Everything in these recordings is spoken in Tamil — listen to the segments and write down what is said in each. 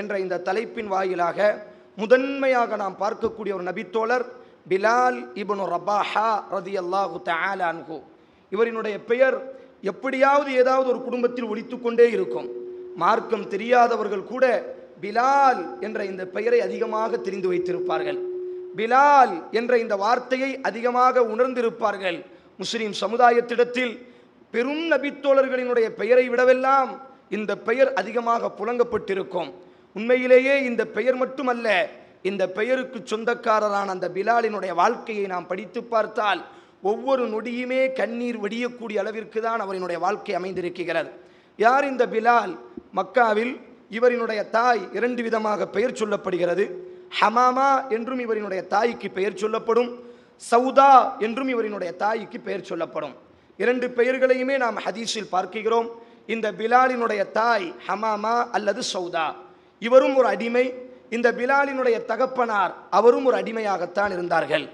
என்ற இந்த தலைப்பின் வாயிலாக முதன்மையாக நாம் பார்க்கக்கூடிய ஒரு நபித்தோழர் பிலால் இபனு ரபாஹா ரதி அல்லாஹு அன்ஹு. இவரினுடைய பெயர் எப்படியாவது ஏதாவது ஒரு குடும்பத்தில் ஒழித்து கொண்டே இருக்கும். மார்க்கம் தெரியாதவர்கள் கூட பிலால் என்ற இந்த பெயரை அதிகமாக தெரிந்து வைத்திருப்பார்கள். பிலால் என்ற இந்த வார்த்தையை அதிகமாக உணர்ந்திருப்பார்கள். முஸ்லீம் சமுதாயத்திடத்தில் பெரும் நபித்தோழர்களினுடைய பெயரை விடவெல்லாம் இந்த பெயர் அதிகமாக புழங்கப்பட்டிருக்கும் உண்மையிலேயே இந்த பெயர் மட்டுமல்ல இந்த பெயருக்கு சொந்தக்காரரான அந்த பிலாலினுடைய வாழ்க்கையை நாம் படித்து பார்த்தால் ஒவ்வொரு நொடியுமே கண்ணீர் வடியக்கூடிய அளவிற்கு தான் அவரினுடைய வாழ்க்கை அமைந்திருக்கிறது. யார் இந்த பிலால்? மக்காவில் இவரினுடைய தாய் இரண்டு விதமாக பெயர் சொல்லப்படுகிறது. ஹமாமா என்றும் இவரினுடைய தாய்க்கு பெயர் சொல்லப்படும். சவுதா என்றும் இவரினுடைய தாய்க்கு பெயர் சொல்லப்படும். இரண்டு பெயர்களையுமே நாம் ஹதீஸில் பார்க்கிறோம். இந்த பிலாலினுடைய தாய் ஹமாமா அல்லது சவுதா. இவரும் ஒரு அடிமை. இந்த பிலாலினுடைய தகப்பனார் அவரும் ஒரு அடிமையாகத்தான் இருந்தார்கள்.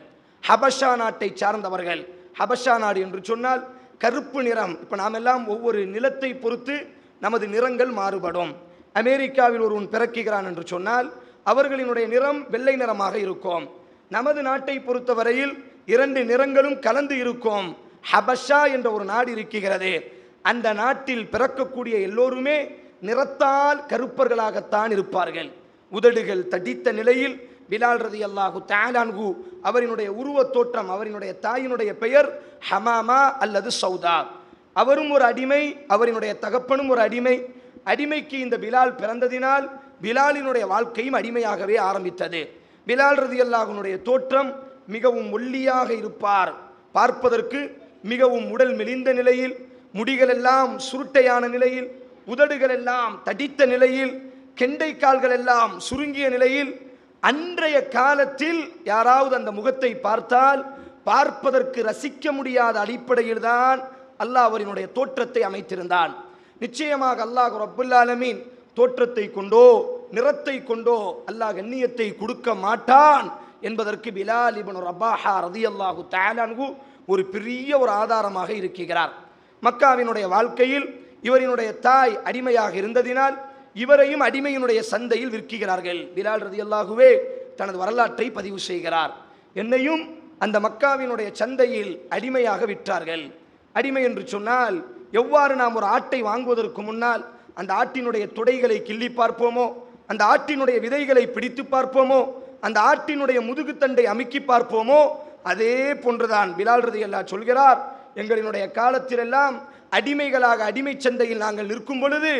ஹபஷா நாட்டை சார்ந்தவர்கள். ஹபஷா நாடு என்று சொன்னால் கருப்பு நிறம். இப்போ நாம் எல்லாம் ஒவ்வொரு நிலத்தை பொறுத்து நமது நிறங்கள் மாறுபடும். அமெரிக்காவில் ஒருவன் பிறக்குகிறான் என்று சொன்னால் அவர்களினுடைய நிறம் வெள்ளை நிறமாக இருக்கும். நமது நாட்டை பொறுத்தவரையில் இரண்டு நிறங்களும் கலந்து இருக்கும். ஹபஷா என்ற ஒரு நாடு இருக்கிறது. அந்த நாட்டில் பிறக்கக்கூடிய எல்லோருமே நிறத்தால் கருப்பர்களாகத்தான் இருப்பார்கள். உதடுகள் தடித்த நிலையில் பிலால் ரதி அல்லாஹு தாலான்கு அவரினுடைய உருவத் தோற்றம் அவரினுடைய தாயினுடைய பெயர் ஹமாமா அல்லது சௌதா. அவரும் ஒரு அடிமை அவரினுடைய தகப்பனும் ஒரு அடிமை. அடிமைக்கு இந்த பிலால் பிறந்ததினால் பிலாலினுடைய வாழ்க்கையும் அடிமையாகவே ஆரம்பித்தது. பிலால் ரதி அல்லாஹனுடைய தோற்றம் மிகவும் ஒல்லியாக இருப்பார். பார்ப்பதற்கு மிகவும் உடல் மெலிந்த நிலையில் முடிகளெல்லாம் சுருட்டையான நிலையில் உதடுகள் எல்லாம் தடித்த நிலையில் கெண்டை கால்கள் எல்லாம் சுருங்கிய நிலையில் அன்றைய காலத்தில் யாராவது அந்த முகத்தை பார்த்தால் பார்ப்பதற்கு ரசிக்க முடியாத அடிப்படையில் தான் அல்லாஹ் அவரினுடைய தோற்றத்தை அமைத்திருந்தான். நிச்சயமாக அல்லாஹ் ரபுல்லாலமீன் தோற்றத்தை கொண்டோ நிறத்தை கொண்டோ அல்லாஹ் கண்ணியத்தை கொடுக்க மாட்டான் என்பதற்கு பிலால் இபன் ரபாஹா ரதி அல்லாஹு தாலான்கு ஒரு பெரிய ஒரு ஆதாரமாக இருக்கிறார். மக்காவினுடைய வாழ்க்கையில் இவரினுடைய தாய் அடிமையாக இருந்ததினால் இவரையும் அடிமையினுடைய சந்தையில் விற்கிறார்கள். பிலால் ரதியல்லாஹுவே தனது வரலாற்றை பதிவு செய்கிறார். என்னையும் அந்த மக்காவினுடைய சந்தையில் அடிமையாக விற்றார்கள். அடிமை என்று சொன்னால் எவ்வாறு நாம் ஒரு ஆட்டை வாங்குவதற்கு முன்னால் அந்த ஆட்டினுடைய துடைகளை கிள்ளி பார்ப்போமோ அந்த ஆட்டினுடைய விதைகளை பிடித்து பார்ப்போமோ அந்த ஆட்டினுடைய முதுகுத்தண்டை அமுக்கி பார்ப்போமோ அதே போன்றுதான் பிலால் ரதி அல்லா சொல்கிறார். எங்களினுடைய காலத்திலெல்லாம் அடிமைகளாக அடிமை சந்தையில் நாங்கள் நிற்கும் பொழுது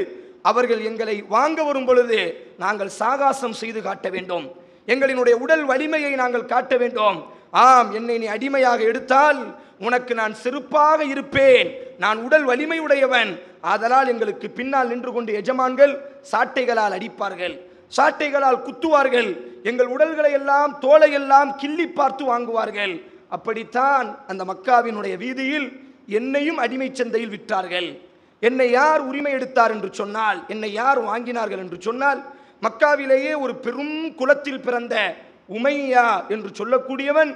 அவர்கள் எங்களை வாங்க வரும் பொழுது நாங்கள் சாகாசம் செய்து காட்ட வேண்டும். எங்களினுடைய உடல் வலிமையை நாங்கள் காட்ட வேண்டும். ஆம் என்னை நீ அடிமையாக எடுத்தால் உனக்கு நான் செருப்பாக இருப்பேன். நான் உடல் வலிமையுடையவன். அதனால் ஆதலால் எங்களுக்கு பின்னால் நின்று கொண்டு எஜமான்கள் சாட்டைகளால் அடிப்பார்கள். சாட்டைகளால் குத்துவார்கள். எங்கள் உடல்களை எல்லாம் தோலை எல்லாம் கிள்ளி பார்த்து வாங்குவார்கள். அப்படித்தான் அந்த மக்காவினுடைய வீதியில் என்னையும் அடிமை சந்தையில் விற்றார்கள் என்னை யார் உரிமை எடுத்தார் என்று சொன்னால் என்னை யார் வாங்கினார்கள் என்று சொன்னால் மக்காவிலேயே ஒரு பெரும் குலத்தில் பிறந்த உமையா என்று சொல்லக்கூடியவன்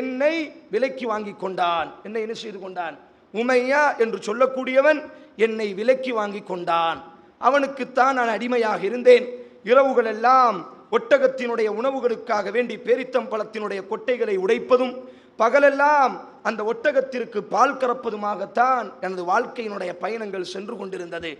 என்னை விலைக்கு வாங்கி கொண்டான். என்னை என்ன செய்து கொண்டான்? உமையா என்று சொல்லக்கூடியவன் என்னை விலைக்கு வாங்கி கொண்டான். அவனுக்குத்தான் நான் அடிமையாக இருந்தேன். இரவுகளெல்லாம் ஒட்டகத்தினுடைய உணவுகளுக்காக வேண்டி பேரித்தம்பழத்தினுடைய கொட்டைகளை உடைப்பதும் பகலெல்லாம் அந்த ஒட்டகத்திற்கு பால் கறப்பதுமாகத்தான் எனது வாழ்க்கையினுடைய பயணங்கள் சென்று கொண்டிருந்தது.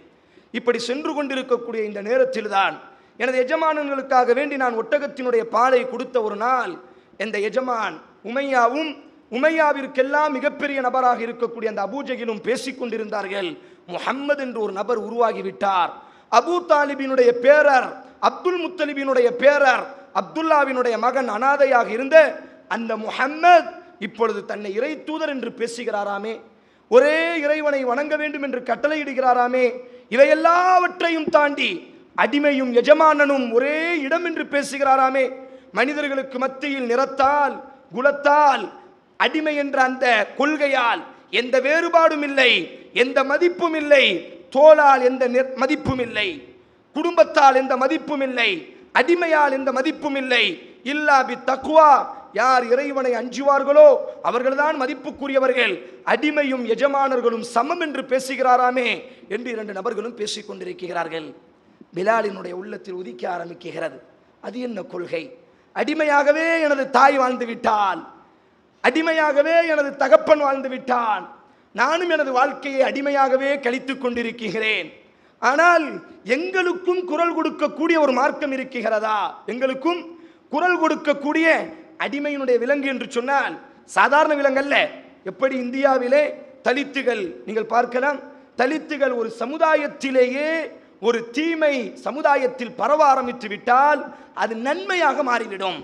இப்படி சென்று கொண்டிருக்கக்கூடிய இந்த நேரத்தில்தான் எனது எஜமானங்களுக்காக வேண்டி நான் ஒட்டகத்தினுடைய பாலை கொடுத்த ஒரு நாள் இந்த எஜமான் உமையாவும் உமையாவிற்கெல்லாம் மிகப்பெரிய நபராக இருக்கக்கூடிய அந்த அபூஜகிலும் பேசிக் கொண்டிருந்தார்கள். முஹம்மது என்று ஒரு நபர் உருவாகிவிட்டார். அபூ தாலிபினுடைய பேரர் அப்துல் முத்தலிபினுடைய பேரர் அப்துல்லாவினுடைய மகன் அனாதையாக இருந்த அந்த முஹம்மத் இப்பொழுது தன்னை இறை தூதர் என்று பேசுகிறாராமே. ஒரே இறைவனை வணங்க வேண்டும் என்று கட்டளையிடுகிறாராமே. இவை எல்லாவற்றையும் தாண்டி அடிமையும் எஜமானனும் ஒரே இடம் என்று பேசுகிறாராமே. மனிதர்களுக்கு மத்தியில் நிறத்தால் குலத்தால் அடிமை என்ற அந்த கொள்கையால் எந்த வேறுபாடும் இல்லை எந்த மதிப்பும் இல்லை தோளால் எந்த நிற- மதிப்பும் இல்லை குடும்பத்தால் எந்த மதிப்பும் இல்லை அடிமையால் எந்த மதிப்பும் இல்லை. இல்லா பி தக்குவா யார் இறைவனை அஞ்சுவார்களோ அவர்கள்தான் மதிப்புக்குரியவர்கள். அடிமையும் எஜமானர்களும் சமம் என்று பேசுகிறாராமே என்று இரண்டு நபர்களும் பேசிக்கொண்டிருக்கிறார்கள் பிலாலினுடைய உள்ளத்தில் உதிக்க ஆரம்பிக்கிறது. அது என்ன கொள்கை? அடிமையாகவே எனது தாய் வாழ்ந்து விட்டால் அடிமையாகவே எனது தகப்பன் வாழ்ந்து விட்டான். நானும் எனது வாழ்க்கையை அடிமையாகவே கழித்துக் கொண்டிருக்கிறேன். ஆனால் எங்களுக்கும் குரல் கொடுக்கக்கூடிய ஒரு மார்க்கம் இருக்கிறதா? எங்களுக்கும் குரல் கொடுக்கக்கூடிய அடிமையினுடைய விலங்கு என்று சொன்னால் சாதாரண விலங்கல்ல. எப்படி இந்தியாவிலே தலித்துகள் நீங்கள் பார்க்கலாம். தலித்துகள் ஒரு சமுதாயத்திலேயே ஒரு தீமை சமுதாயத்தில் பரவ ஆரம்பித்து விட்டால் அது நன்மையாக மாறிவிடும்.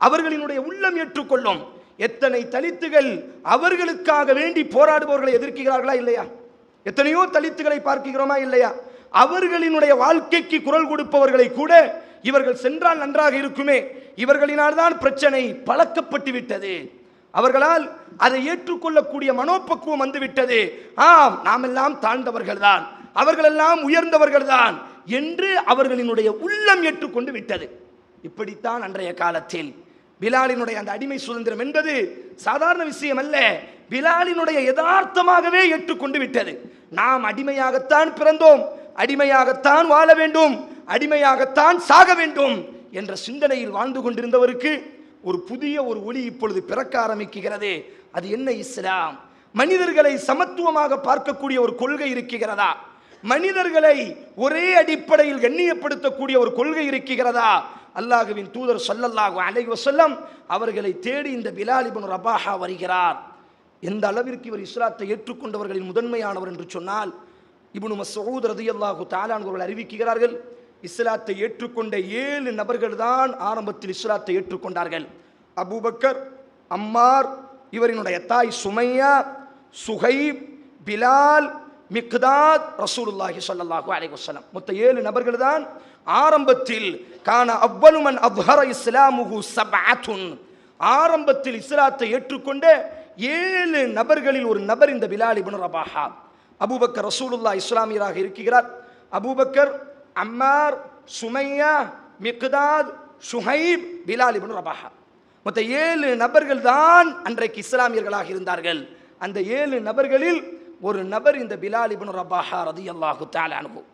அவர்களினுடைய உள்ளம் ஏற்றுக்கொள்ளும். எத்தனை தலித்துகள் அவர்களுக்காக வேண்டி போராடுபவர்களை எதிர்க்கிறார்களா இல்லையா? எத்தனையோ தலித்துகளை பார்க்கிறோமா இல்லையா? அவர்களினுடைய வாழ்க்கைக்கு குரல் கொடுப்பவர்களை கூட இவர்கள் சென்றால் நன்றாக இருக்குமே. இவர்களினால் தான் பிரச்சனை பழக்கப்பட்டு விட்டது. அவர்களால் அதை ஏற்றுக்கொள்ளக்கூடிய மனோபக்குவம் வந்துவிட்டது ஆம் நாம் எல்லாம் தாழ்ந்தவர்கள் தான் அவர்களெல்லாம் உயர்ந்தவர்கள் தான் என்று அவர்களினுடைய உள்ளம் ஏற்றுக்கொண்டு விட்டது. இப்படித்தான் அன்றைய காலத்தில் பிலாலினுடைய அந்த அடிமை சுதந்திரம் என்பது சாதாரண விஷயம் அல்ல. பிலாலினுடைய யதார்த்தமாகவே ஏற்றுக்கொண்டு விட்டது. நாம் அடிமையாகத்தான் பிறந்தோம். அடிமையாகத்தான் வாழ வேண்டும். அடிமையாகத்தான் சாக வேண்டும் என்ற சிந்தனையில் வாழ்ந்து கொண்டிருந்தவருக்கு ஒரு புதிய ஒரு ஒளி இப்பொழுது பிறக்க ஆரம்பிக்கிறது அது என்ன இஸ்லாம்? மனிதர்களை சமத்துவமாக பார்க்கக்கூடிய ஒரு கொள்கை இருக்கிறதா? மனிதர்களை ஒரே அடிப்படையில் கண்ணியப்படுத்தக்கூடிய ஒரு கொள்கை இருக்கிறதா? அல்லாஹுவின் தூதர் சொல்லல்லாஹு அலைஹி சொல்லம் அவர்களை தேடி இந்த பிலாலிபன் ரபாஹா வருகிறார். எந்த அளவிற்கு இவர் இஸ்லாத்தை ஏற்றுக்கொண்டவர்களின் முதன்மையானவர் என்று சொன்னால் இப்னு மசூத் ரதியல்லாஹு தாலான் அவர்கள் அறிவிக்கிறார்கள் இஸ்லாத்தை ஏற்றுக்கொண்ட ஏழு நபர்கள் தான் ஆரம்பத்தில் இஸ்லாத்தை ஏற்றுக்கொண்டார்கள். அபூபக்கர் அம்மார் இவரினுடைய தாய் சுமையா சுஹைப் பிலால் மிக்தாத் ரசூலுல்லாஹி சொல்லல்லாஹு அலைஹி வசலம் மொத்த ஏழு நபர்கள் தான் ஆரம்பத்தில் காண அவ்வலுமன் அப்ஹர இஸ்லாமுஹு சபாத்துன் ஆரம்பத்தில் இஸ்லாத்தை ஏற்றுக்கொண்ட ஏழு நபர்களில் ஒரு நபர் இந்த பிலால் இப்னு ரபாஹா. அபூபக்கர் ரசூலுல்லாஹ் இஸ்லாமியராக இருக்கிறார். Abu Bakr Ammar Sumayya Miqdad Suhaib Bilal Ibn Rabah. மொத்த ஏழு நபர்கள் தான் அன்றைக்கு இஸ்லாமியர்களாக இருந்தார்கள். அந்த ஏழு நபர்களில் ஒரு நபர் இந்த பிலால் இப்னு ரபாஹா ரதி அல்லாஹு தாலானு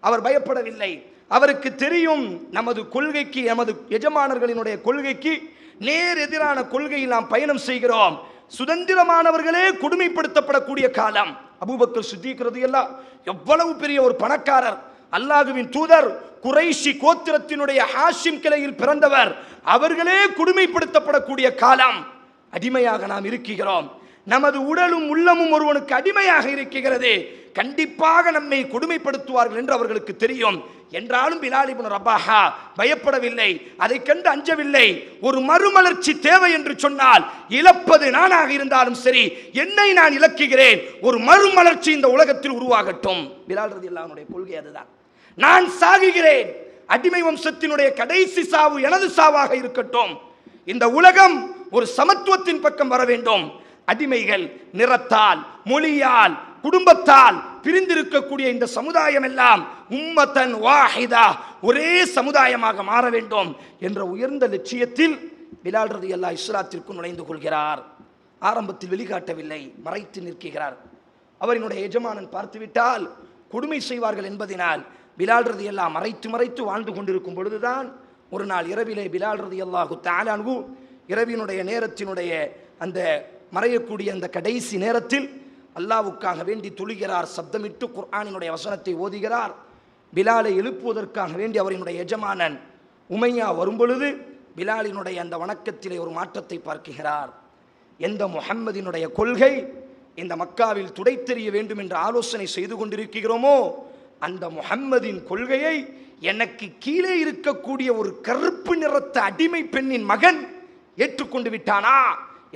அவர் பயப்படவில்லை. அவருக்கு தெரியும் நமது கொள்கைக்கு நமது எஜமானர்களினுடைய கொள்கைக்கு நேர் எதிரான கொள்கையில் நாம் பயணம் செய்கிறோம். சுதந்திரமானவர்களே கொடுமைப்படுத்தப்படக்கூடிய காலம். அபூபக்கர் சித்திக்கிறது எல்லாம் எவ்வளவு பெரிய ஒரு பணக்காரர். அல்லாஹுவின் தூதர் குறைஷி கோத்திரத்தினுடைய ஹாஷிம் கிளையில் பிறந்தவர். அவர்களே கொடுமைப்படுத்தப்படக்கூடிய காலம். அடிமையாக நாம் இருக்கிறோம். நமது உடலும் உள்ளமும் ஒருவனுக்கு அடிமையாக இருக்கிறது. கண்டிப்பாக நம்மை கொடுமைப்படுத்துவார்கள் என்று அவர்களுக்கு தெரியும். என்றாலும் பிலால் ரப்பாஹா பயப்படவில்லை. அதை கண்டு அஞ்சவில்லை. ஒரு மறுமலர்ச்சி தேவை என்று சொன்னால் இழப்பது நானாக இருந்தாலும் சரி என்னை நான் இழக்குகிறேன். ஒரு மறுமலர்ச்சி இந்த உலகத்தில் உருவாகட்டும். பிலால் ரதி கொள்கை அதுதான். நான் சாகுகிறேன். அடிமை வம்சத்தினுடைய கடைசி சாவு எனது சாவாக இருக்கட்டும். இந்த உலகம் ஒரு சமத்துவத்தின் பக்கம் வர வேண்டும். அடிமைகள் நிறத்தால் மொழியால் குடும்பத்தால் பிரிந்திருக்கக்கூடிய இந்த சமுதாயம் எல்லாம் உம்மத்தன் வாஹிதா ஒரே சமுதாயமாக மாற வேண்டும் என்ற உயர்ந்த லட்சியத்தில் பிலால் ரதி அல்லா நுழைந்து கொள்கிறார். ஆரம்பத்தில் வெளிகாட்டவில்லை மறைத்து நிற்கிறார். அவரினுடைய எஜமானன் பார்த்துவிட்டால் கொடுமை செய்வார்கள் என்பதினால் பிலால் ரதி அல்லா மறைத்து மறைத்து வாழ்ந்து கொண்டிருக்கும் பொழுதுதான் ஒரு நாள் இரவிலே பிலால் ரதி அல்லாஹு தாலான்கு இரவினுடைய நேரத்தினுடைய அந்த மறையக்கூடிய அந்த கடைசி நேரத்தில் அல்லாவுக்காக வேண்டி துளிகிறார் சப்தமிட்டு குர்ஆனினுடைய வசனத்தை ஓதுகிறார். பிலாலை எழுப்புவதற்காக வேண்டி அவரினுடைய எஜமானன் உமையா வரும்பொழுது பிலாலினுடைய அந்த வணக்கத்திலே ஒரு மாற்றத்தை பார்க்கிறார். எந்த முஹம்மதினுடைய கொள்கை இந்த மக்காவில் துடைத்தெறிய வேண்டும் என்று ஆலோசனை செய்து கொண்டிருக்கிறோமோ அந்த முகம்மதின் கொள்கையை எனக்கு கீழே இருக்கக்கூடிய ஒரு கருப்பு நிறத்த அடிமை பெண்ணின் மகன் ஏற்றுக்கொண்டு விட்டானா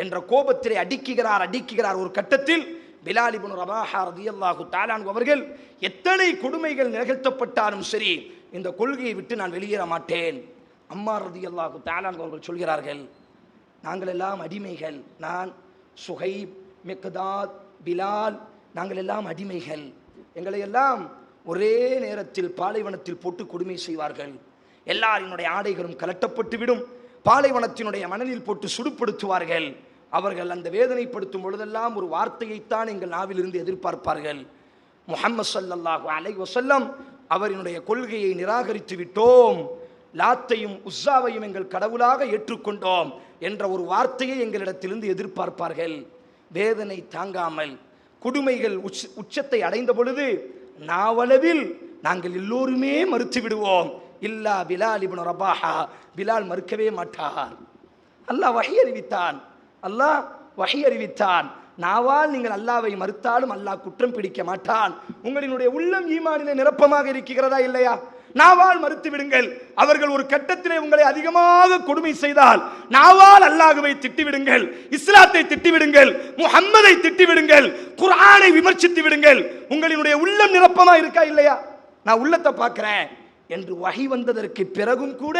என்ற கோபத்திலே அடிக்குகிறார் அடிக்குகிறார் ஒரு கட்டத்தில் பிலால் இப்னு ரபாஹா ரதியல்லாஹு தாலான் அவர்கள் எத்தனை கொடுமைகள் நிகழ்த்தப்பட்டாலும் சரி இந்த கொள்கையை விட்டு நான் வெளியேற மாட்டேன். அம்மா ரதியல்லாஹு தாலான் அவர்கள் சொல்கிறார்கள் நாங்கள் எல்லாம் அடிமைகள். நான் சுஹைப் மெக்தாத் பிலால் நாங்கள் எல்லாம் அடிமைகள். எங்களை எல்லாம் ஒரே நேரத்தில் பாலைவனத்தில் போட்டு கொடுமை செய்வார்கள். எல்லாரினுடைய ஆடைகளும் கலட்டப்பட்டுவிடும். பாலைவனத்தினுடைய மணலில் போட்டு சுடுப்படுத்துவார்கள் அவர்கள் அந்த வேதனைப்படுத்தும் பொழுதெல்லாம் ஒரு வார்த்தையைத்தான் எங்கள் நாவிலிருந்து எதிர்பார்ப்பார்கள். முஹம்மது சல்லல்லாஹு அலை வசல்லம் அவரினுடைய கொள்கையை நிராகரித்து விட்டோம். லாத்தையும் உஸ்ஸாவையும் எங்கள் கடவுளாக ஏற்றுக்கொண்டோம் என்ற ஒரு வார்த்தையை எங்களிடத்திலிருந்து எதிர்பார்ப்பார்கள். வேதனை தாங்காமல் கொடுமைகள் உச்ச உச்சத்தை அடைந்த பொழுது நாவளவில் நாங்கள் எல்லோருமே மறுத்து விடுவோம். இல்லா பிலால் இபுன் ரபாஹா. பிலால் மறுக்கவே மாட்டார். அல்லாஹ் வகை அறிவித்தான். அல்லாஹ் வகை அறிவித்தான். நாவால் நீங்கள் அல்லாவை மறுத்தாலும் அல்லாஹ் குற்றம் பிடிக்க மாட்டான். உங்களினுடைய உள்ளம் ஈமானிலே நிரப்பமாக இருக்கிறதா இல்லையா? நாவால் மறுத்து விடுங்கள். அவர்கள் ஒரு கட்டத்திலே உங்களை அதிகமாக கொடுமை செய்தால் நாவால் அல்லாஹுவை திட்டிவிடுங்கள் இஸ்லாத்தை திட்டிவிடுங்கள் முஹம்மதை திட்டிவிடுங்கள் குர்ஆனை விமர்சித்து விடுங்கள். உங்களினுடைய உள்ளம் நிரப்பமா இருக்கா இல்லையா? நான் உள்ளத்தை பார்க்கிறேன். என்று வகை வந்ததற்கு பிறகும் கூட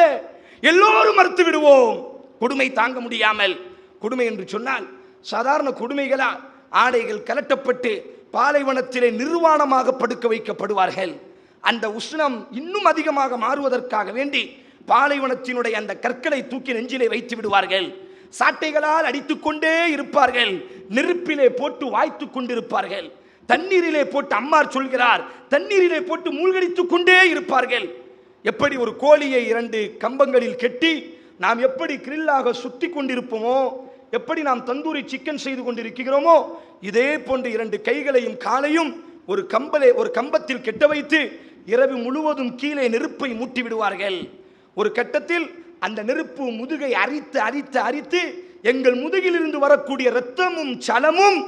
எல்லோரும் மறுத்து விடுவோம். கொடுமை தாங்க முடியாமல். கொடுமை என்று சொன்னால் சாதாரண கொடுமைகளா? ஆடைகள் கலட்டப்பட்டு பாலைவனத்திலே நிர்வாணமாக படுக்க வைக்கப்படுவார்கள். அந்த உஷ்ணம் இன்னும் அதிகமாக மாறுவதற்காக வேண்டி பாலைவனத்தினுடைய அந்த கற்களை தூக்கி நெஞ்சிலே வைத்து விடுவார்கள். சாட்டைகளால் அடித்துக்கொண்டே இருப்பார்கள். நெருப்பிலே போட்டு வாய்த்து கொண்டிருப்பார்கள். தண்ணீரிலே போட்டு அம்மார் சொல்கிறார் தண்ணீரிலே போட்டு மூழ்கடித்துக் கொண்டே இருப்பார்கள். எப்படி ஒரு கோழியை இரண்டு கம்பங்களில் கெட்டி நாம் எப்படி கிரில்லாக சுத்தி கொண்டிருப்போமோ எப்படி நாம் தந்தூரி சிக்கன் செய்து கொண்டிருக்கிறோமோ இதே போன்று இரண்டு கைகளையும் காலையும் ஒரு கம்பலை ஒரு கம்பத்தில் கெட்ட வைத்து இரவு முழுவதும் கீழே நெருப்பை மூட்டி விடுவார்கள். ஒரு கட்டத்தில் அந்த நெருப்பு முதுகை அரித்து அரித்து அரித்து எங்கள் முதுகிலிருந்து வரக்கூடிய இரத்தமும் சலமும்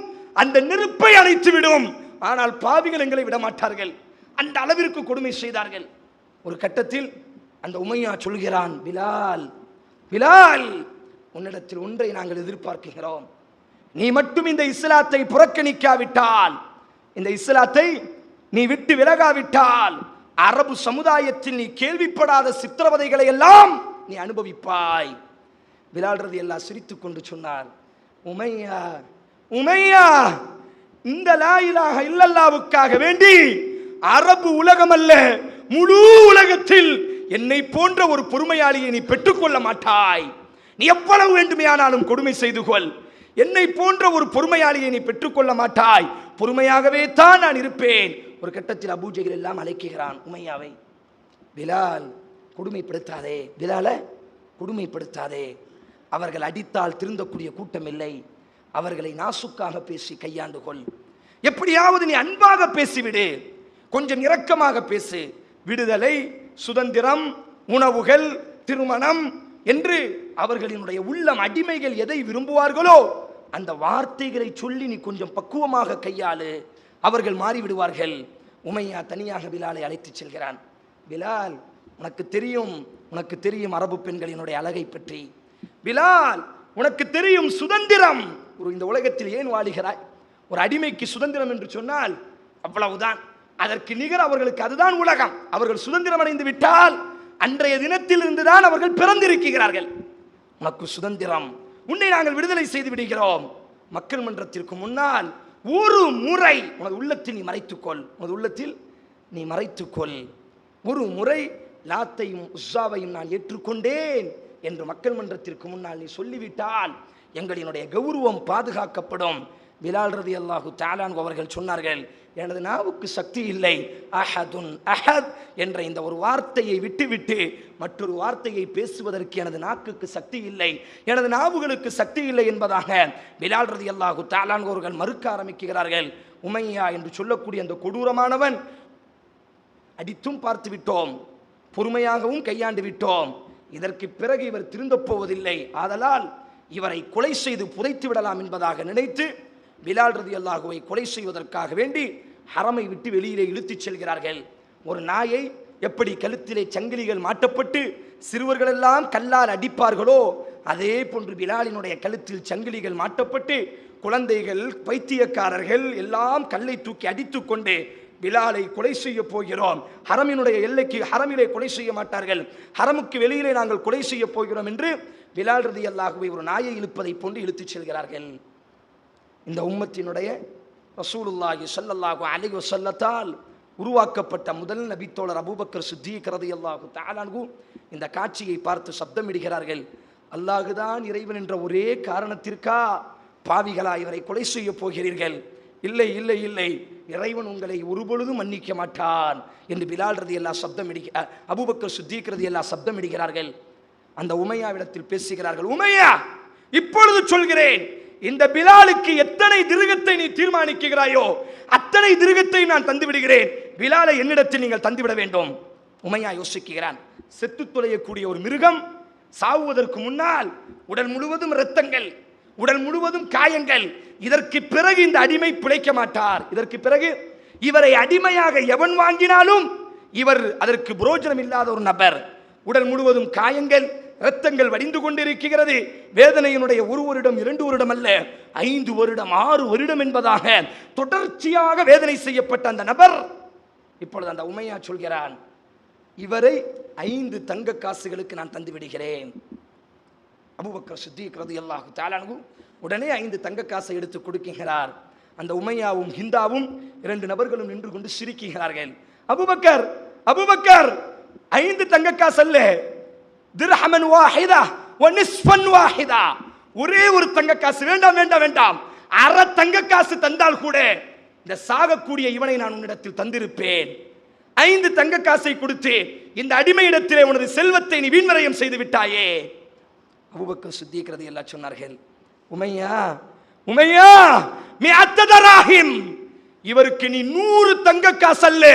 அந்த நெருப்பை அணைத்து விடும். ஆனால் பாவிகள் எங்களை விட மாட்டார்கள். அந்த அளவிற்கு கொடுமை செய்தார்கள். ஒரு கட்டத்தில் அந்த உமையா சொல்கிறான் பிலால் பிலால் உன்னிடத்தில் ஒன்றை நாங்கள் எதிர்பார்க்கிறோம் நீ மட்டும் இந்த இஸ்லாத்தை புறக்கணிக்காவிட்டால் இந்த இஸ்லாத்தை நீ விட்டு விலகாவிட்டால் அரபு சமுதாயத்தில் நீ கேள்விப்படாத சித்திரவதைகளை எல்லாம் நீ அனுபவிப்பாய். விளாடுறது எல்லாம் சிரித்து கொண்டு சொன்னார் உமையா உமையா இந்த லாயிலாக இல்லல்லாவுக்காக வேண்டி அரபு உலகம் அல்ல முழு உலகத்தில் என்னை போன்ற ஒரு பொறுமையாளியை நீ பெற்றுக்கொள்ள மாட்டாய். நீ எவ்வளவு வேண்டுமையானாலும் கொடுமை செய்து கொள். என்னை போன்ற ஒரு பொறுமையாளியை நீ பெற்றுக்கொள்ள மாட்டாய். பொறுமையாகவே தான் நான் இருப்பேன். ஒரு கட்டத்தில் அபூஜைகள் எல்லாம் அழைக்குகிறான் உமையாவை. பிலால் கொடுமைப்படுத்தாதே. விலால கொடுமைப்படுத்தாதே. அவர்கள் அடித்தால் திருந்தக்கூடிய கூட்டம் இல்லை. அவர்களை நாசுக்காக பேசி கையாண்டு கொள். எப்படியாவது நீ அன்பாக பேசிவிடு. கொஞ்சம் இரக்கமாக பேசு. விடுதலை சுதந்திரம் உணவுகள் திருமணம் என்று அவர்களினுடைய உள்ளம் அடிமைகள் எதை விரும்புவார்களோ அந்த வார்த்தைகளை சொல்லி நீ கொஞ்சம் பக்குவமாக கையாளு. அவர்கள் மாறிவிடுவார்கள். உமையா தனியாக பிலாலை அழைத்துச் செல்கிறான். பிலால் உனக்கு தெரியும் உனக்கு தெரியும் அரபு பெண்களினுடைய அழகை பற்றி. பிலால் உனக்கு தெரியும் சுதந்திரம். ஒரு இந்த உலகத்தில் ஏன் வாழுகிறாய்? ஒரு அடிமைக்கு சுதந்திரம் என்று சொன்னால் அவ்வளவுதான். அதற்கு நிகர் அவர்களுக்கு அதுதான் உலகம். அவர்கள் சுதந்திரம் அடைந்து விட்டால் அன்றைய தினத்தில் இருந்துதான் அவர்கள் பிறந்திருக்கிறார்கள். உனக்கு சுதந்திரம். உன்னை நாங்கள் விடுதலை செய்து விடுகிறோம். மக்கள் மன்றத்திற்கு முன்னால் ஒரு முறை உனது உள்ளத்தில் நீ மறைத்துக்கொள். உனது உள்ளத்தில் நீ மறைத்துக்கொள். ஒரு முறை லாத்தையும் உஸ்ஸாவையும் நான் ஏற்றுக்கொண்டேன் என்று மக்கள் மன்றத்திற்கு முன்னால் நீ சொல்லிவிட்டால் எங்களினுடைய கௌரவம் பாதுகாக்கப்படும். பிலால் ரதி அல்லாஹு தாலான் அவர்கள் சொன்னார்கள் எனது நாவுக்கு சக்தி இல்லை. அஹதுன் அஹத் என்ற இந்த ஒரு வார்த்தையை விட்டுவிட்டு மற்றொரு வார்த்தையை பேசுவதற்கு எனது நாக்குக்கு சக்தி இல்லை. எனது நாவுகளுக்கு சக்தி இல்லை என்பதாக பிலால் ரதி அல்லாஹு தாலான் மறுக்க ஆரம்பிக்கிறார்கள். உமையா என்று சொல்லக்கூடிய அந்த கொடூரமானவன் அடித்தும் பார்த்து விட்டோம். பொறுமையாகவும் கையாண்டு விட்டோம். இதற்கு பிறகு இவர் திருந்தப் போவதில்லை. ஆதலால் இவரை கொலை செய்து புதைத்து விடலாம் என்பதாக நினைத்து பிலால் ரதி அல்லாஹுவை கொலை செய்வதற்காக வேண்டி ஹரமை விட்டு வெளியிலே இழுத்துச் செல்கிறார்கள். ஒரு நாயை எப்படி கழுத்திலே சங்கிலிகள் மாட்டப்பட்டு சிறுவர்களெல்லாம் கல்லால் அடிப்பார்களோ அதே போன்று பிலாலினுடைய கழுத்தில் சங்கிலிகள் மாட்டப்பட்டு குழந்தைகள் பைத்தியக்காரர்கள் எல்லாம் கல்லை தூக்கி அடித்து கொண்டு பிலாலை கொலை செய்ய போகிறோம். ஹரமினுடைய எல்லைக்கு ஹரமிலே கொலை செய்ய மாட்டார்கள். ஹரமுக்கு வெளியிலே நாங்கள் கொலை செய்ய போகிறோம் என்று பிலால் ரதி அல்லாஹுவை ஒரு நாயை இழுப்பதைப் போன்று இழுத்துச் செல்கிறார்கள். இந்த உம்மத்தினுடைய ரசூலுல்லாஹி சல்லல்லாஹு அலி வசல்லத்தால் உருவாக்கப்பட்ட முதல் நபித்தோழர் அபூபக்கர் சித்திக் ரலியல்லாஹு தஆலாஹு இந்த காட்சியை பார்த்து சப்தமிடுகிறார்கள். அல்லாஹுதான் இறைவன் என்ற ஒரே காரணத்திற்கா பாவிகளா இவரை கொலை செய்ய போகிறீர்கள்? இல்லை இல்லை இல்லை. இறைவன் உங்களை ஒருபொழுதும் மன்னிக்க மாட்டான் என்று பிலால் ரதி எல்லா சப்தம் இடிக்க அபுபக்கர் அபூபக்கர் சித்திக் எல்லா சப்தம் இடுகிறார்கள் அந்த உமையாவிடத்தில் பேசுகிறார்கள் உமையா இப்பொழுது சொல்கிறேன் இந்த பிலாலுக்கு எத்தனை திருகத்தை நீ தீர்மானிக்கிறாயோ அத்தனை திருகத்தை நான் தந்து விடுகிறேன் பிலாலை என்னிடத்தில் நீங்கள் தந்துவிட வேண்டும். உமையா யோசிக்கிறான். செத்து தொலையக்கூடிய ஒரு மிருகம் சாவுவதற்கு முன்னால் உடல் முழுவதும் இரத்தங்கள் உடல் முழுவதும் காயங்கள். இதற்கு பிறகு இந்த அடிமை பிழைக்க மாட்டார். இதற்கு பிறகு இவரை அடிமையாக எவன் வாங்கினாலும் இவர் அதற்கு புரோஜனம் இல்லாத ஒரு நபர். உடல் முழுவதும் காயங்கள் இரத்தங்கள் வடிந்து கொண்டிருக்கிறது. வேதனையினுடைய ஒரு வருடம் இரண்டு வருடம் அல்ல ஐந்து வருடம் ஆறு வருடம் என்பதாக தொடர்ச்சியாக வேதனை செய்யப்பட்ட அந்த நபர் இப்பொழுது அந்த உமையா சொல்கிறான் இவரை ஐந்து தங்க காசுகளுக்கு நான் தந்து விடுகிறேன். அபுபக்கர் சித்திக் ரலியல்லாஹு தஆலாஹு உடனே ஐந்து தங்க காசை எடுத்து கொடுக்கிறார். அந்த உமையாவும் ஹிந்தாவும் இரண்டு நபர்களும் நின்று கொண்டு சிரிக்கிறார்கள். அபுபக்கர் அபுபக்கர் ஐந்து தங்க காசு அல்ல திர்ஹமன் வாஹிதா ஒன் வாஹிதா. ஒரே ஒரு தங்க காசு வேண்டாம் வேண்டாம் வேண்டாம். அரை தங்க காசு தந்தால் கூட இந்த சாகக்கூடிய இவனை நான் உன்னிடத்தில் தந்திருப்பேன். ஐந்து தங்க காசை கொடுத்து இந்த அடிமையிடத்திலே உனது செல்வத்தை நீ வீண்வரையம் செய்து விட்டாயே. அபூபக்கர் சுத்திக்கிறது எல்லாம் சொன்னார்கள் உமையா உமையா மீ அத்ததராகிம் இவருக்கு நீ நூறு தங்க காசு அல்ல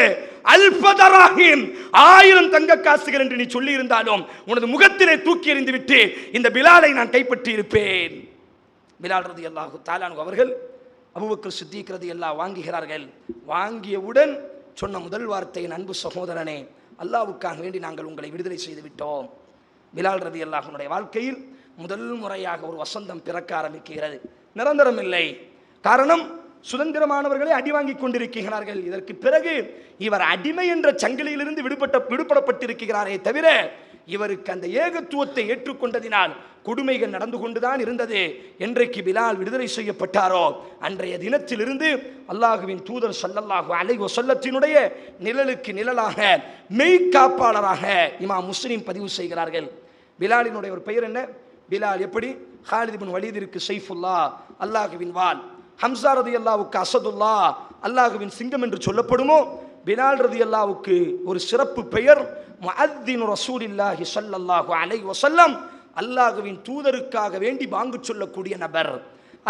அல்பதராகிம் ஆயிரம் தங்க காசுகள் என்று நீ சொல்லி இருந்தாலும் உனது முகத்திலே தூக்கி எறிந்து விட்டு இந்த பிலாலை நான் கைப்பற்றி இருப்பேன் பிலால் ரதி அல்லாஹு தாலானு அவர்கள் அபுபக்கர் சித்திக்கிறது எல்லாம் வாங்குகிறார்கள். வாங்கியவுடன் சொன்ன முதல் வார்த்தையின் அன்பு சகோதரனே அல்லாவுக்காக வேண்டி நாங்கள் உங்களை விடுதலை செய்து விட்டோம். பிலால் ரதி அல்லாஹனுடைய வாழ்க்கையில் முதல் முறையாக ஒரு வசந்தம் பிறக்க ஆரம்பிக்கிறது. நிரந்தரம் இல்லை. காரணம் சுதந்திரமானவர்களை அடி வாங்கி கொண்டிருக்கிறார்கள். இதற்கு பிறகு இவர் அடிமை என்ற சங்கிலியிலிருந்து விடுபட்ட விடுபடப்பட்டிருக்கிறாரே தவிர இவருக்கு அந்த ஏகத்துவத்தை ஏற்றுக்கொண்டதினால் கொடுமைகள் நடந்து கொண்டுதான் இருந்தது. என்றைக்கு பிலால் விடுதலை செய்யப்பட்டாரோ அன்றைய தினத்திலிருந்து அல்லாஹுவின் தூதர் சல்லல்லாஹு அலை சொல்லத்தினுடைய நிழலுக்கு நிழலாக மெய்காப்பாளராக இமா முஸ்லீம் பதிவு செய்கிறார்கள். பிலாலினுடைய ஒரு பெயர் என்ன? பிலால் எப்படி? ஹாலிதிபின் வலிதிற்கு சைஃபுல்லா அல்லாஹுவின் வால். ஹம்சா ரதி அல்லாவுக்கு அசதுல்லா அல்லாஹுவின் சிங்கம் என்று சொல்லப்படுமோ? பிலால் ரதி அல்லாவுக்கு ஒரு சிறப்பு பெயர் மஹத்தின் ரசூல் இல்லாஹி ஸல்லல்லாஹு அலை வசல்லம் அல்லாஹுவின் தூதருக்காக வேண்டி பாங்கு சொல்லக்கூடிய நபர்.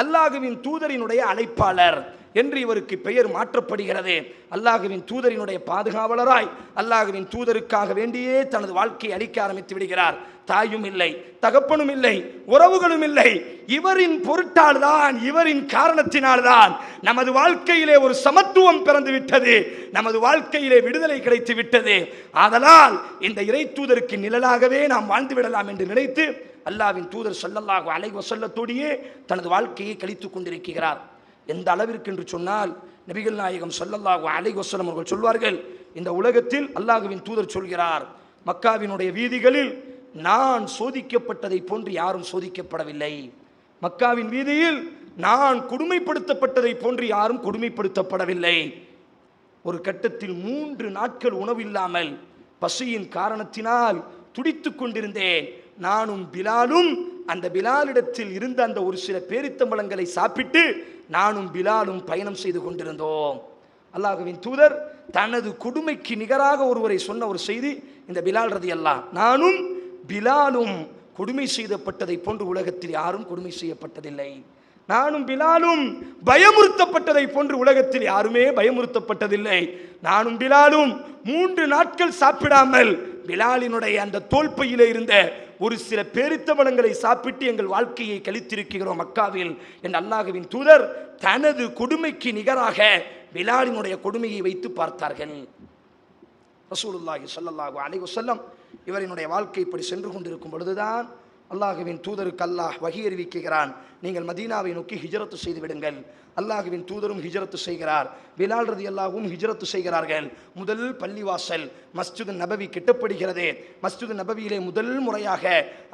அல்லாஹுவின் தூதரினுடைய அழைப்பாளர். என்று இவருக்கு பெயர் மாற்றப்படுகிறது. அல்லாஹுவின் தூதரினுடைய பாதுகாவலராய் அல்லாஹுவின் தூதருக்காக வேண்டியே தனது வாழ்க்கையை அளிக்க ஆரம்பித்து விடுகிறார். தாயும் இல்லை தகப்பனும் இல்லை உறவுகளும் இல்லை. இவரின் பொருட்டால்தான் இவரின் காரணத்தினால்தான் நமது வாழ்க்கையிலே ஒரு சமத்துவம் பிறந்து விட்டது நமது வாழ்க்கையிலே விடுதலை கிடைத்து விட்டது ஆதலால் இந்த இறை தூதருக்கு நிழலாகவே நாம் வாழ்ந்து விடலாம் என்று நினைத்து அல்லாவின் தூதர் சொல்லல்லாக அலைஹி வஸல்லத்தோடையே தனது வாழ்க்கையை கழித்துக் கொண்டிருக்கிறார். எந்த அளவிற்கு என்று சொன்னால் நபிகள் நாயகம் சொல்லல்லாஹு அலைஹி அவர்கள் சொல்வார்கள் இந்த உலகத்தில் அல்லாஹுவின் தூதர் சொல்கிறார் மக்காவினுடைய வீதிகளில் நான் சோதிக்கப்பட்டதை போன்று யாரும் சோதிக்கப்படவில்லை. மக்காவின் வீதியில் நான் கொடுமைப்படுத்தப்பட்டதை போன்று யாரும் கொடுமைப்படுத்தப்படவில்லை. ஒரு கட்டத்தில் மூன்று நாட்கள் உணவில்லாமல் பசியின் காரணத்தினால் துடித்து கொண்டிருந்தேன். நானும் பிலாலும் அந்த பிலாலிடத்தில் இருந்த அந்த ஒரு சில பேரித்தம்பளங்களை சாப்பிட்டு நானும் பிலாலும் பயணம் செய்து கொண்டிருந்தோம். அல்லாஹுவின் தூதர் தனது கொடுமைக்கு நிகராக ஒருவரை சொன்ன ஒரு செய்தி இந்த பிலால் ரதி அல்லா நானும் பிலாலும் கொடுமை செய்தப்பட்டதை போன்று உலகத்தில் யாரும் கொடுமை செய்யப்பட்டதில்லை. நானும் பிலாலும் பயமுறுத்தப்பட்டதை போன்று உலகத்தில் யாருமே பயமுறுத்தப்பட்டதில்லை. நானும் பிலாலும் மூன்று நாட்கள் சாப்பிடாமல் பிலாலினுடைய அந்த தோல்பையில் இருந்த ஒரு சில பேரித்தவனங்களை சாப்பிட்டு எங்கள் வாழ்க்கையை கழித்திருக்கிறோம் மக்காவில். என் அல்லாஹுவின் தூதர் தனது கொடுமைக்கு நிகராக பிலாலினுடைய கொடுமையை வைத்து பார்த்தார்கள். ரசூலுல்லாஹி ஸல்லல்லாஹு அலைவசல்லம் இவரினுடைய வாழ்க்கை இப்படி சென்று கொண்டிருக்கும் பொழுதுதான் அல்லாஹுவின் தூதருக்கு அல்லாஹ் வகி அறிவிக்கிறான். நீங்கள் மதீனாவை நோக்கி ஹிஜரத்து செய்து விடுங்கள். அல்லாஹுவின் தூதரும் ஹிஜரத்து செய்கிறார். பிலால் ரதி அல்லாஹும் ஹிஜரத்து செய்கிறார்கள். முதல் பள்ளிவாசல் மஸ்ஜிது நபவி கெட்டப்படுகிறது. மஸ்ஜிது நபவியிலே முதல் முறையாக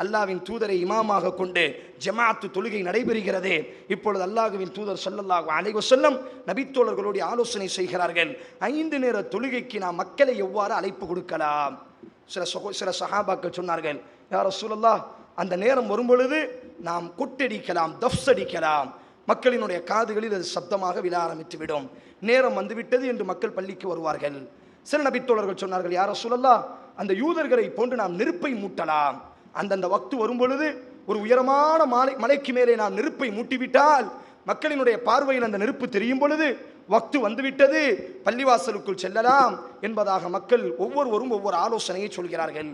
அல்லாஹ்வின் தூதரை இமாமாக கொண்டு ஜமாஅத்து தொழுகை நடைபெறுகிறது. இப்பொழுது அல்லாஹுவின் தூதர் ஸல்லல்லாஹு அலைஹி வஸல்லம் நபித்தோழர்களுடைய ஆலோசனை செய்கிறார்கள். ஐந்து நேர தொழுகைக்கு நாம் மக்களை எவ்வாறு அழைப்பு கொடுக்கலாம்? சில சகோ சில சஹாபாக்கள் சொன்னார்கள் யார் சூழல்லா அந்த நேரம் வரும்பொழுது நாம் கொட்டடிக்கலாம் தஃப்ஸ் அடிக்கலாம் மக்களினுடைய காதுகளில் அது சப்தமாக விழ ஆரம்பித்துவிடும். நேரம் வந்துவிட்டது என்று மக்கள் பள்ளிக்கு வருவார்கள். சில நபித்தோழர்கள் சொன்னார்கள் யார சொல்லலா அந்த யூதர்களை போன்று நாம் நெருப்பை மூட்டலாம். அந்தந்த வக்து வரும்பொழுது ஒரு உயரமான மாலை மலைக்கு மேலே நாம் நெருப்பை மூட்டிவிட்டால் மக்களினுடைய பார்வையில் அந்த நெருப்பு தெரியும் பொழுது வக்து வந்துவிட்டது பள்ளிவாசலுக்குள் செல்லலாம் என்பதாக மக்கள் ஒவ்வொருவரும் ஒவ்வொரு ஆலோசனையை சொல்கிறார்கள்.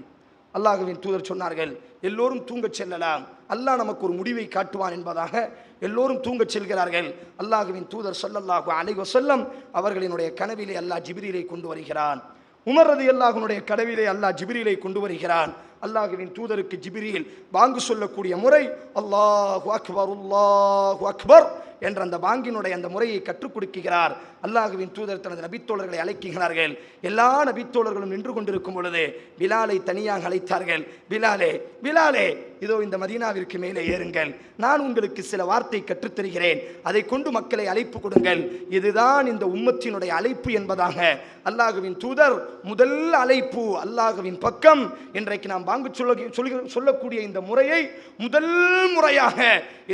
அல்லாஹுவின் தூதர் சொன்னார்கள் எல்லோரும் தூங்கச் செல்லலாம். அல்லாஹ் நமக்கு ஒரு முடிவை காட்டுவான் என்பதாக எல்லோரும் தூங்கச் செல்கிறார்கள். அல்லாஹுவின் தூதர் சொல்லல்லாஹு அலைவ செல்லம் அவர்களினுடைய கனவிலே அல்லாஹ் ஜிபிரியிலே கொண்டு வருகிறான். உமர் ரதி அல்லாஹுனுடைய கனவிலே அல்லாஹ் ஜிபிரியிலே கொண்டு வருகிறான். அல்லாஹுவின் தூதருக்கு ஜிபிரியில் வாங்கு சொல்லக்கூடிய முறை அல்லாஹு அக்பர் அல்லாஹு அக்பர். என்ற அந்த பாங்கினுடைய அந்த முறையை கற்றுக் கொடுக்கிறார். அல்லாஹுவின் தூதர் தனது நபித்தோழர்களை அழைக்கிறார்கள். எல்லா நபித்தோழர்களும் நின்று கொண்டிருக்கும் பொழுது பிலாலை தனியாக அழைத்தார்கள். பிலாலே பிலாலே இதோ இந்த மதீனாவிற்கு மேலே ஏறுங்கள். நான் உங்களுக்கு சில வார்த்தை கற்றுத்தருகிறேன். அதை கொண்டு மக்களை அழைப்பு கொடுங்கள். இதுதான் இந்த உம்மத்தினுடைய அழைப்பு என்பதாக அல்லாஹுவின் தூதர் முதல் அழைப்பு அல்லாஹுவின் பக்கம். இன்றைக்கு நாம் வாங்கு சொல்ல சொல்லக்கூடிய இந்த முறையை முதல் முறையாக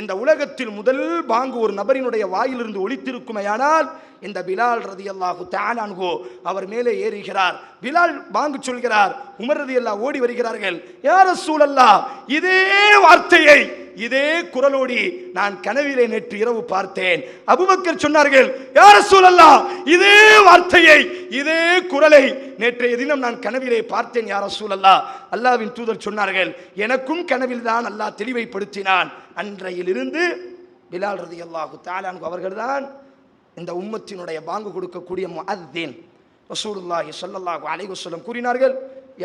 இந்த உலகத்தில் முதல் பாங்கு ஒரு நபரினுடைய வாயிலிருந்து ஒழித்திருக்குமையானால் இந்த பிலால் ரதி அல்லாஹு தானான்கோ அவர் மேலே ஏறுகிறார். பிலால் வாங்கு சொல்கிறார். உமர் ரதி அல்லா ஓடி வருகிறார்கள். யார சூழல்லா இதே வார்த்தையை இதே குரலோடி நான் கனவிலே நேற்று இரவு பார்த்தேன். அபுபக்கர் சொன்னார்கள் யார சூழல்லா இதே வார்த்தையை இதே குரலை நேற்றைய தினம் நான் கனவிலே பார்த்தேன் யார சூழல்லா அல்லாவின் தூதர் சொன்னார்கள் எனக்கும் கனவில் தான் அல்லாஹ் தெளிவைப்படுத்தினான். அன்றையிலிருந்து பிலால் ரதி அல்லாஹு தாலான் அவர்கள்தான் இந்த உம்மத்தினுடைய பாங்கு கொடுக்கக்கூடிய முஅத்தீன். ரசூலுல்லாஹி ஸல்லல்லாஹு அலைஹி வஸல்லம் கூறினார்கள்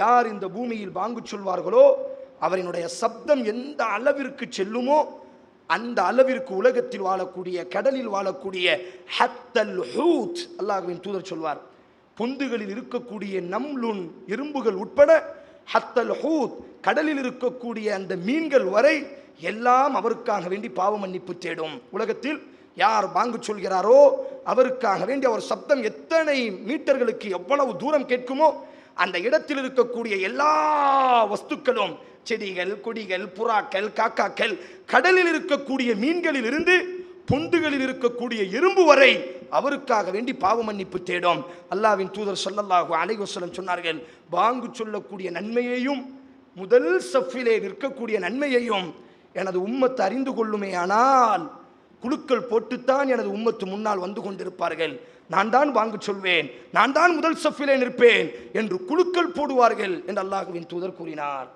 யார் இந்த பூமியில் பாங்கு சொல்வார்களோ அவரினுடைய சப்தம் எந்த அளவிற்கு செல்லுமோ அந்த அளவிற்கு உலகத்தில் வாழக்கூடிய கடலில் வாழக்கூடிய ஹத்தல் ஹூத் அல்லாஹ்வின் தூதர் சொல்வார். பொந்துகளில் இருக்கக்கூடிய நம்லுன் இரும்புகள் உட்பட ஹத்தல் ஹூத் கடலில் இருக்கக்கூடிய அந்த மீன்கள் வரை எல்லாம் அவருக்காக வேண்டி பாவ மன்னிப்பு தேடும். உலகத்தில் யார் வாங்கு சொல்கிறாரோ அவருக்காக வேண்டி அவர் சப்தம் எத்தனை மீட்டர்களுக்கு எவ்வளவு தூரம் கேட்குமோ அந்த இடத்தில் இருக்கக்கூடிய எல்லா வஸ்துக்களும் செடிகள் கொடிகள் புறாக்கள் காக்காக்கள் கடலில் இருக்கக்கூடிய மீன்களில் இருந்து பொந்துகளில் இருக்கக்கூடிய எறும்பு வரை அவருக்காக வேண்டி பாவ மன்னிப்பு தேடும். அல்லாவின் தூதர் சொல்லல்லாஹு அலைஹி சொன்னார்கள் வாங்கு சொல்லக்கூடிய நன்மையையும் முதல் சஃபிலே நிற்கக்கூடிய நன்மையையும் எனது உம்மத்தை அறிந்து கொள்ளுமே ஆனால் குழுக்கள் போட்டுத்தான் எனது உம்மத்து முன்னால் வந்து கொண்டிருப்பார்கள். நான் தான் வாங்க சொல்வேன். நான் தான் முதல் சஃபிலே நிற்பேன் என்று குழுக்கள் போடுவார்கள் என்று அல்லாஹுவின் தூதர் கூறினார்.